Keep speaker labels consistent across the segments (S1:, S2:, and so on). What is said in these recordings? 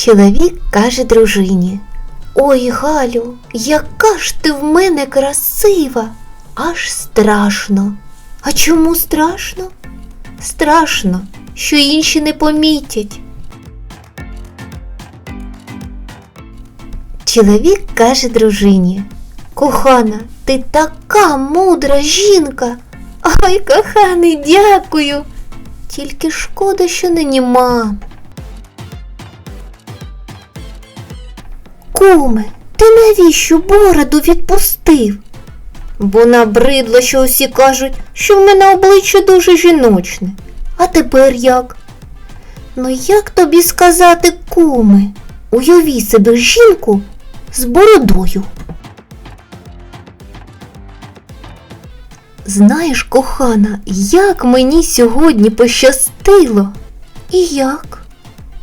S1: Чоловік каже дружині. Ой, Галю, яка ж ти в мене красива, аж страшно. А чому страшно? Страшно, що інші не помітять. Чоловік каже дружині. Кохана, ти така мудра жінка. Ой, коханий, дякую. Тільки шкода, що нині мам. Куме, ти навіщо бороду відпустив? Бо набридло, що усі кажуть, що в мене обличчя дуже жіночне. А тепер як? Ну як тобі сказати, куме? Уяви себе жінку з бородою. Знаєш, кохана, як мені сьогодні пощастило? І як?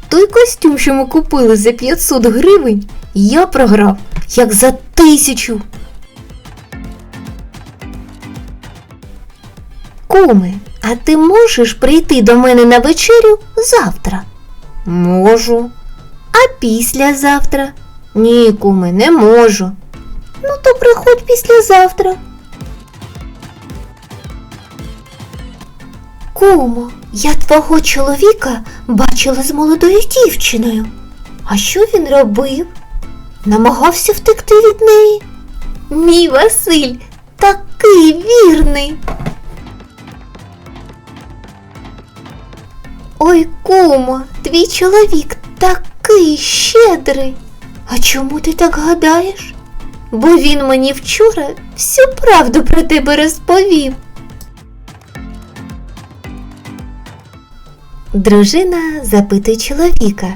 S1: Той костюм, що ми купили за 500 гривень, я програв як за тисячу. Куме, а ти можеш прийти до мене на вечерю завтра? Можу. А післязавтра? Ні, куме, не можу. Ну, то приходь післязавтра. Кумо, я твого чоловіка бачила з молодою дівчиною. А що він робив? Намагався втекти від неї. Мій Василь такий вірний. Ой, кумо, твій чоловік такий щедрий. А чому ти так гадаєш? Бо він мені вчора всю правду про тебе розповів. Дружина запитує чоловіка.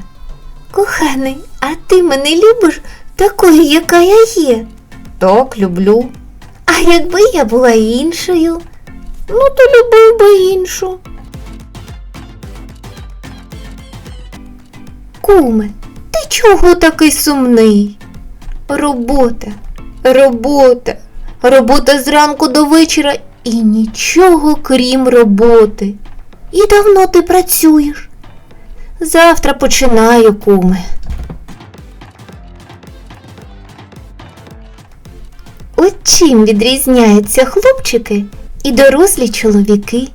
S1: Коханий, а ти мене любиш такою, яка я є? Так, люблю. А якби я була іншою? Ну, то любив би іншу. Куме, ти чого такий сумний? Робота, робота, робота зранку до вечора і нічого крім роботи. І давно ти працюєш? Завтра починаю, куме. От чим відрізняються хлопчики і дорослі чоловіки?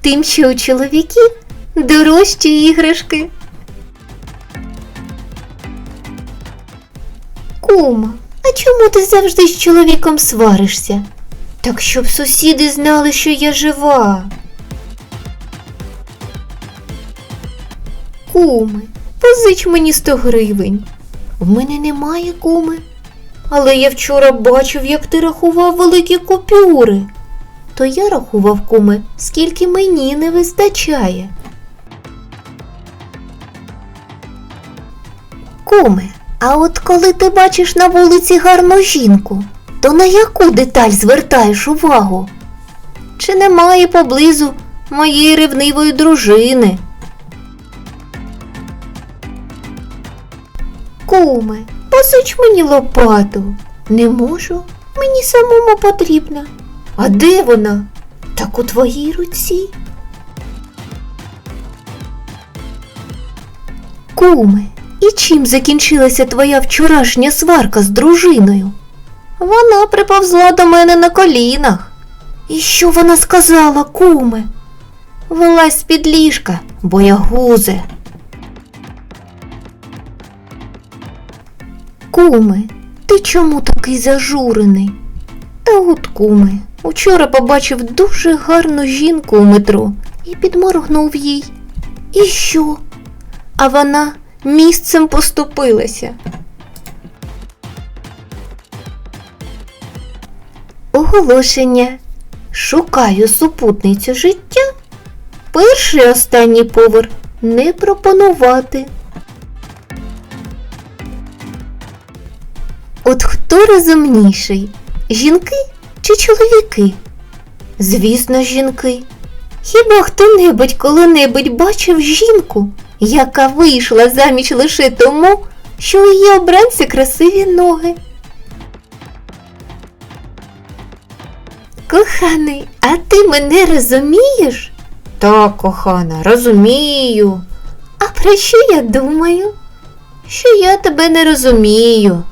S1: Тим, що у чоловіків дорожчі іграшки. Кума, а чому ти завжди з чоловіком сваришся? Так щоб сусіди знали, що я жива. Куми, позич мені 100 гривень. В мене немає куми. Але я вчора бачив, як ти рахував великі купюри. То я рахував, куми, скільки мені не вистачає. Куме, а от коли ти бачиш на вулиці гарну жінку, то на яку деталь звертаєш увагу? Чи немає поблизу моєї ревнивої дружини? Куме, посич мені лопату. Не можу, мені самому потрібна. А де вона? Так у твоїй руці. Куме, і чим закінчилася твоя вчорашня сварка з дружиною? Вона приповзла до мене на колінах. І що вона сказала, куме? Вилазь з-під ліжка, боягузе. Куме, ти чому такий зажурений? Та от, куме, учора побачив дуже гарну жінку у метро і підморгнув їй. І що? А вона місцем поступилася. Оголошення. Шукаю супутницю життя. Перший останній поверх не пропонувати. От хто розумніший? Жінки чи чоловіки? Звісно, жінки. Хіба хто-небудь коли-небудь бачив жінку, яка вийшла заміж лише тому, що у її обранці красиві ноги? Коханий, а ти мене розумієш? Так, кохана, розумію. А про що я думаю? що я тебе не розумію.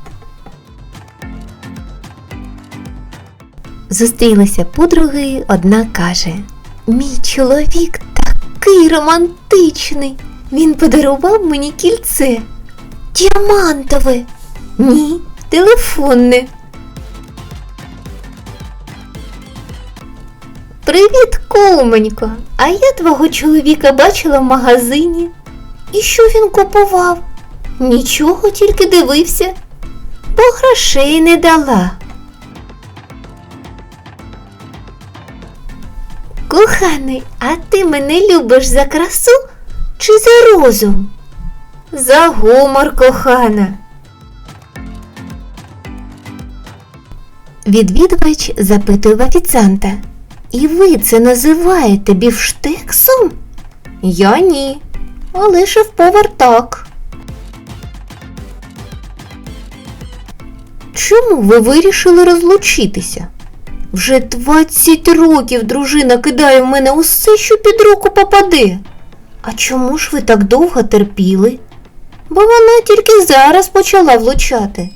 S1: Зустрілися подруги, одна каже: Мій чоловік такий романтичний. Він подарував мені кільце. Діамантове. Ні, телефонне. Привіт, кумонько. А я твого чоловіка бачила в магазині. І що він купував? Нічого, тільки дивився, бо грошей не дала. Коханий, а ти мене любиш за красу чи за розум? За гумор, кохана. Відвідувач запитує в офіціанта. І ви це називаєте бівштексом? Я ні. Але шеф-повар так. Чому ви вирішили розлучитися? Вже 20 років дружина кидає в мене усе, що під руку попаде. А чому ж ви так довго терпіли? Бо вона тільки зараз почала влучати.